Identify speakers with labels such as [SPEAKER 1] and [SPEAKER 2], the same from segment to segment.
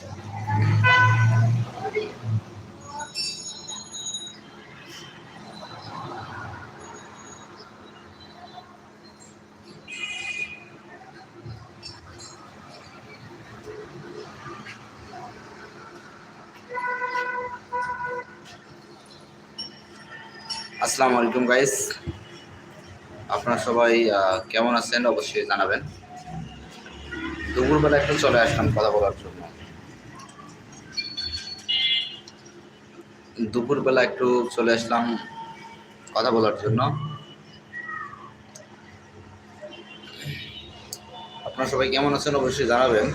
[SPEAKER 1] আসসালামু আলাইকুম গাইস আপনারা সবাই কেমন আছেন? অবশ্যই জানাবেন। দুপুরবেলা একটু চলে আসলাম কথা বলার জন্য। দুপুরবেলা একটু চলে আসলাম কথা বলার জন্য। আপনারা সবাই কেমন আছেন অবশ্যই জানাবেন।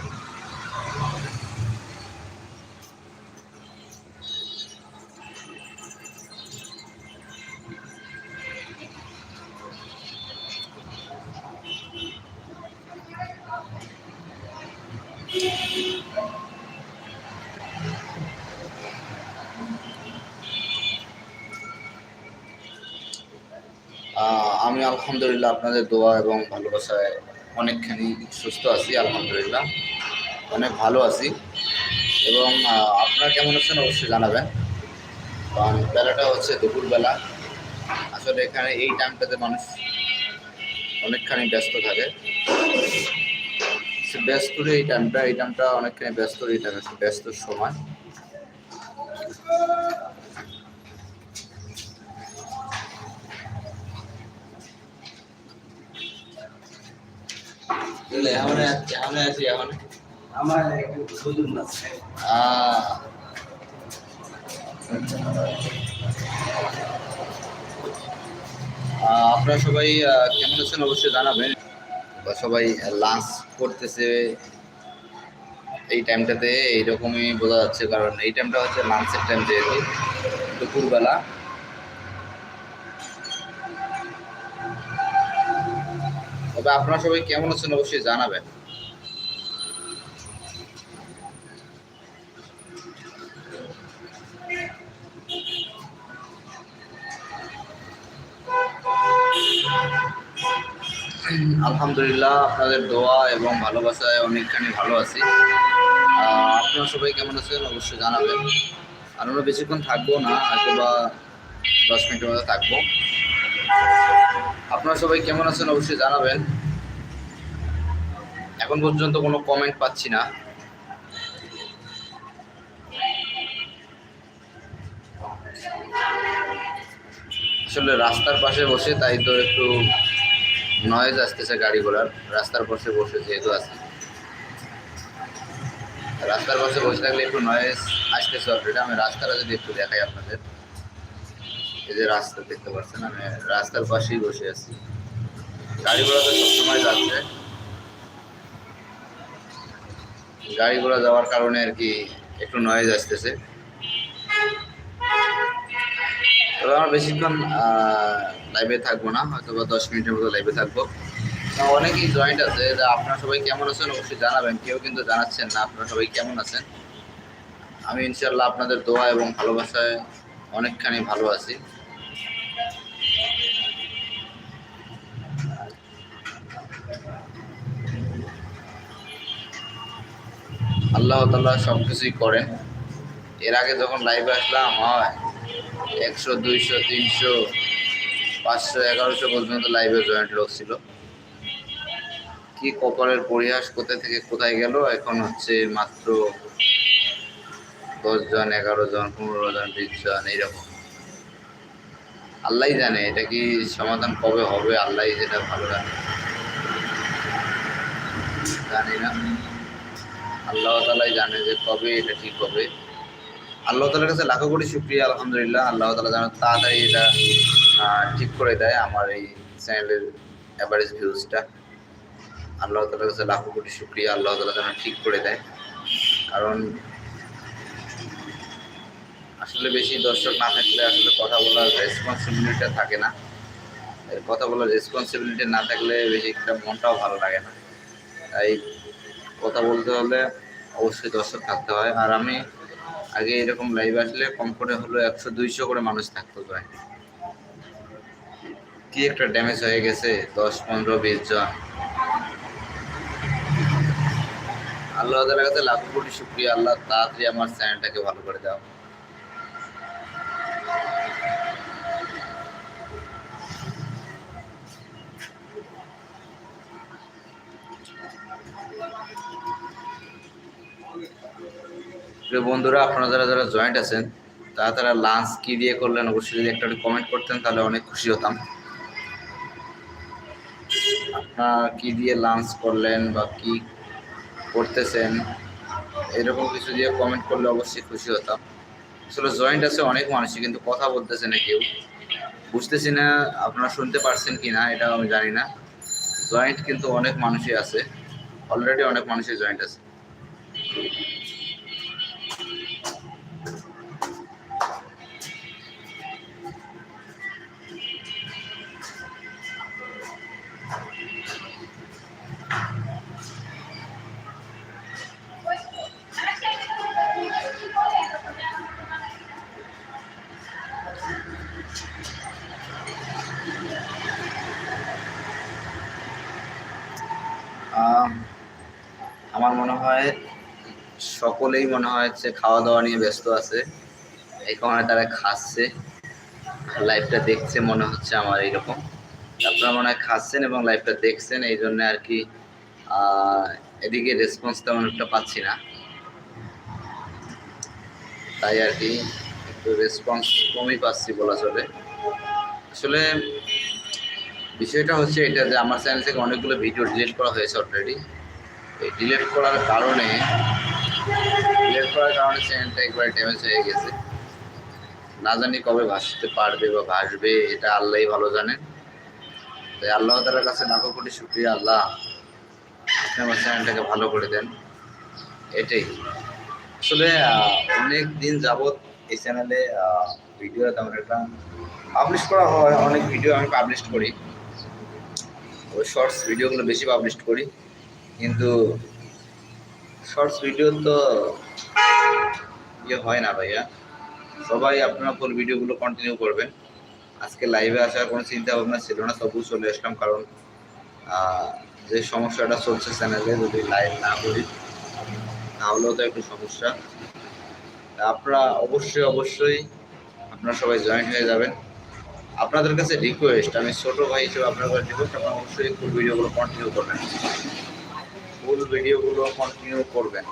[SPEAKER 1] আমি আলহামদুলিল্লাহ আপনাদের দোয়া এবং ভালোবাসায় অনেকখানি সুস্থ আছি, আলহামদুলিল্লাহ। অনেক ভালো আছি। এবং আপনারা কেমন আছেন অবশ্যই জানাবেন। কারণ বেলাটা হচ্ছে দুপুরবেলা। আসলে এখানে এই টাইমটাতে মানুষ অনেকখানি ব্যস্ত থাকে। সে ব্যস্তর এই টাইমটা এই টাইমটা অনেকখানি ব্যস্ত এই টাইমে ব্যস্ত সময়। আহ, আপনারা সবাই কেমন আছেন অবশ্যই জানাবেন। সবাই লাঞ্চ করতেছে এই টাইমটাতে এইরকমই বোঝা যাচ্ছে কারণ এই টাইমটা হচ্ছে লাঞ্চের টাইম যেহেতু দুপুরবেলা। তবে আপনারা সবাই কেমন আছেন অবশ্যই জানাবেন। আলহামদুলিল্লাহ, আপনাদের দোয়া এবং ভালোবাসায় অনেকখানি ভালো আছি। আপনারা সবাই কেমন আছেন অবশ্যই জানাবেন। আর আমরা বেশিক্ষণ থাকব না হয়তো বা দশ মিনিটের মধ্যে থাকব। আপনারা সবাই কেমন আছেন অবশ্যই জানাবেন। এখন পর্যন্ত কোনো কমেন্ট পাচ্ছি না। আসলে রাস্তার পাশে বসে, তাই তো একটু নয়েজ আসতেছে গাড়ি ঘোড়ার রাস্তার পাশে বসে যেহেতু আছে। রাস্তার পাশে বসে থাকলে একটু নয়েজ আসতেছে অলরেডি আমি রাস্তাটা যদি একটু দেখাই আপনাদের। এই যে রাস্তা দেখতে পাচ্ছেন, আমি রাস্তার পাশেই বসে আছি। গাড়ি ঘোড়া তো সবসময় যাচ্ছে। গাড়ি ঘোড়া যাওয়ার কারণে আর কি একটু নয়েজ আসতেছে। তবে আমরা বেশিক্ষণ লাইভে থাকব না হয়তো বা দশ মিনিটের মতো লাইভে থাকব। অনেকেই জয়েন্ট আছে আপনারা সবাই কেমন আছেন অবশ্যই জানাবেন, কেউ কিন্তু জানাচ্ছেন না, আপনারা সবাই কেমন আছেন? আমি ইনশাল্লাহ আপনাদের দোয়া এবং ভালোবাসায় অনেকখানি ভালো আছি। আল্লাহ তাল্লাহ সব কিছুই করেন এর আগে যখন লাইভে আসলাম, হয় একশো, দুইশো, তিনশো, পাঁচশো, এগারোশো পর্যন্ত লাইভে জয়েন্ট লোক ছিল। কি কপালের পরিহাস, কোথায় থেকে কোথায় গেল? এখন হচ্ছে মাত্র দশ জন, এগারো জন, পনেরো জন, বিশ জন, এইরকম। আল্লাহ জানে এটা কি সমাধান কবে হবে আল্লাহ যেটা ভালো জানে। জানি না। আল্লাহ তালাই জানে যে কবে এটা ঠিক হবে। আল্লাহ তালার কাছে লাখো কোটি শুক্রিয়া, আলহামদুলিল্লাহ। আল্লাহ তালা যেন তাড়াতাড়ি এটা ঠিক করে দেয় আমার এই চ্যানেলের অ্যাভারেজ ভিউজটা আল্লাহ তালার কাছে লাখো কোটি শুক্রিয়া, আল্লাহ তালা যেন ঠিক করে দেয়। কারণ আসলে বেশি দর্শক না থাকলে আসলে কথা বলার রেসপন্সিবিলিটিটা থাকে না। কথা বলার রেসপন্সিবিলিটি না থাকলে বেশি একটা মনটাও ভালো লাগে না। তাই কথা বলতে হলে অবশ্যই দর্শক থাকতে হয়। আর আমি আগে এরকম লাইভ আসলে কম করে হলো একশো, দুইশো করে মানুষ থাকতো প্রায়। কি একটা ড্যামেজ হয়ে গেছে, দশ, পনেরো, বিশ জন। আল্লাহ কাছে লাখো কোটি শুক্রিয়া। আল্লাহ তাড়াতাড়ি আমার চ্যানেলটাকে ভালো করে দাও। প্রিয় বন্ধুরা, আপনারা যারা যারা জয়েন্ট আছেন, তারা তারা লাঞ্চ কি দিয়ে করলেন, অবশ্যই যদি একটা কমেন্ট করতেন, তাহলে অনেক খুশি হতাম। আপনারা কি দিয়ে লাঞ্চ করলেন বা কি করতেছেন, এরকম কিছু দিয়ে কমেন্ট করলে অবশ্যই খুশি হতাম। আসলে জয়েন্ট আছে, অনেক মানুষই কিন্তু কথা বলতেছে না কেউ। বুঝতেছি না, আপনারা শুনতে পারছেন কি না এটা আমি জানি না। জয়েন্ট কিন্তু অনেক মানুষই আছে। অলরেডি অনেক মানুষই জয়েন্ট আছে। হয়, সকলেই মনে যে খাওয়া দাওয়া নিয়ে ব্যস্ত আছে। এই কারণে তারা খাচ্ছে। লাইভটা দেখছে, মনে হচ্ছে আমার এইরকম। আপনারা মনে হয় খাচ্ছেন এবং লাইভটা দেখছেন, এই জন্য আর কি এদিকে রেসপন্স তেমন একটা পাচ্ছি না। তাই আর কি, একটু রেসপন্স কমই পাচ্ছি বলা চলে। আসলে, বিষয়টা হচ্ছে এটা যে আমার চ্যানেল থেকে অনেকগুলো ভিডিও ডিলিট করা হয়েছে অলরেডি এই ডিলিট করার কারণে ডিলেট করার কারণে চ্যানেলটা একবার ড্যামেজ হয়ে গেছে। না জানি কবে ভাসতে পারবে বা ভাসবে, এটা আল্লাহই ভালো জানেন। তাই আল্লাহ তালার কাছে লাখো কোটি শুক্রিয়া, আল্লাহ আপনি আমার চ্যানেলটাকে ভালো করে দেন। এটাই। আসলে অনেক দিন যাবৎ এই চ্যানেলে ভিডিও তেমন একটা পাবলিশ করা হয়, অনেক ভিডিও আমি পাবলিশ করি। ওই শর্টস ভিডিওগুলো বেশি পাবলিশ করি। কিন্তু শর্টস ভিডিও তো ইয়ে হয় না ভাইয়া। সবাই আপনারা ফুল ভিডিওগুলো কন্টিনিউ করবেন। আজকে লাইভে আসার কোনো চিন্তা ভাবনা ছিল না তবু চলে আসলাম কারণ যে সমস্যাটা চলছে চ্যানেলে যদি লাইভ না করি, তাহলেও তো একটু সমস্যা। আপনারা অবশ্যই অবশ্যই আপনারা সবাই জয়েন হয়ে যাবেন। আপনাদের কাছে রিকোয়েস্ট আমি ছোট ভাই হিসেবে আপনার কাছে রিকোয়েস্ট আপনারা অবশ্যই ফুল ভিডিওগুলো কন্টিনিউ করবেন। ফুল ভিডিওগুলো কন্টিনিউ করবেন।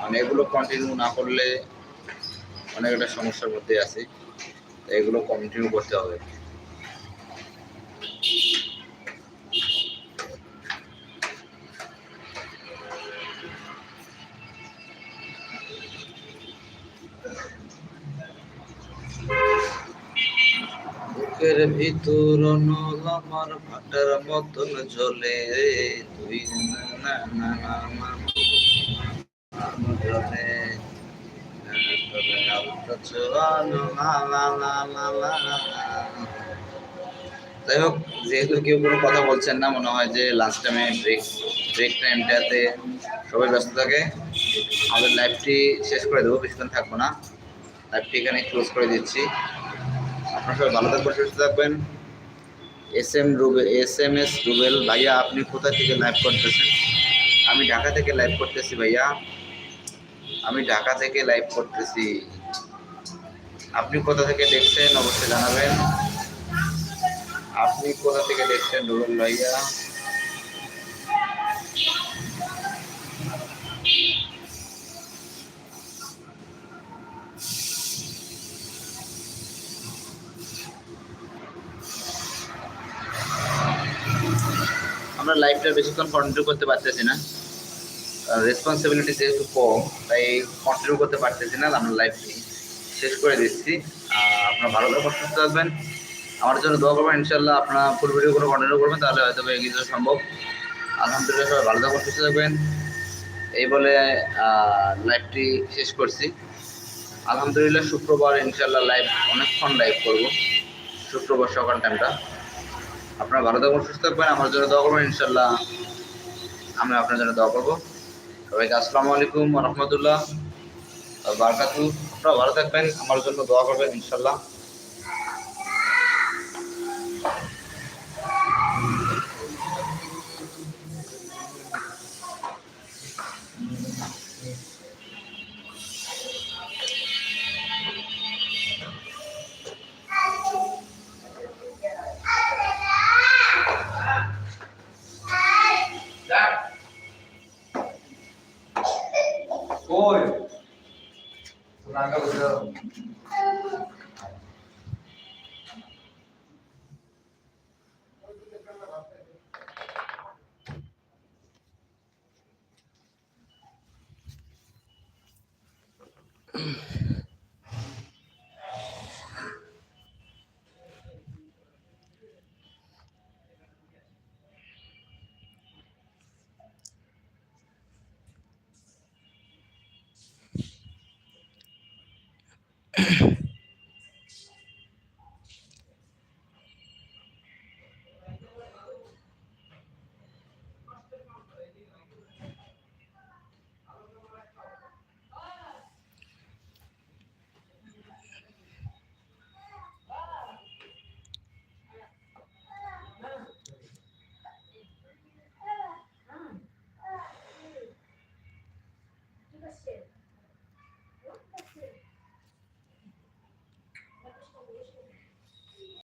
[SPEAKER 1] মানে এগুলো কন্টিনিউ না করলে অনেক একটা সমস্যার মধ্যে আছে। এগুলো কন্টিনিউ করতে হবে। ভিতর নল ভাটার মতন রে তুই না না। যাই হোক, যেহেতু কেউ কোনো কথা বলছেন না, মনে হয় যে লাস্ট টাইমে ব্রেক ব্রেক টাইমটাতে সবাই ব্যস্ত থাকে। আমাদের লাইফটি শেষ করে দেবো, বেশিক্ষণ থাকব না। লাইফটি এখানে ক্লোজ করে দিচ্ছি। আপনারা সবাই ভালো থাকবেন, সুস্থ থাকবেন। S M Rubel S M S Rubel, ভাইয়া, আপনি কোথা থেকে লাইভ করতেছেন? আমি ঢাকা থেকে লাইভ করতেছি, ভাইয়া। আমি ঢাকা থেকে লাইভ করতেছি। আপনি কোথা থেকে দেখছেন? অবশ্যই জানাবেন। আপনি কোথা থেকে দেখছেন রুবেল, ভাইয়া? লাইভটা বেশিক্ষণ কন্টিনিউ করতে পারতেছি না। রেসপন্সিবিলিটি যেহেতু কম, তাই কন্টিনিউ করতে পারতেছি না আমরা লাইভটি শেষ করে দিচ্ছি। আপনারা ভালো থাকবেন সুস্থ থাকবেন। আমার জন্য দোয়া করবেন ইনশাল্লাহ আপনারা ফুল ভিডিওগুলো কন্টিনিউ করবেন, তাহলে হয়তো এগিয়ে যাওয়া সম্ভব। আলহামদুলিল্লাহ, সবাই ভালো থাকবেন সুস্থ থাকবেন। এই বলে লাইভটি শেষ করছি। আলহামদুলিল্লাহ, শুক্রবার ইনশাল্লাহ লাইভ অনেকক্ষণ লাইভ করব। শুক্রবার সকাল টাইমটা আপনারা ভালো থাকবেন সুস্থ থাকবেন। আমার জন্য দোয়া করবেন ইনশাল্লাহ আমি আপনার জন্য দোয়া করব। সবাইকে আসসালামু আলাইকুম রহমতুল্লাহ বারকাতু আপনারা ভালো থাকবেন, আমার জন্য দোয়া করবেন ইনশাল্লাহ
[SPEAKER 2] 那个。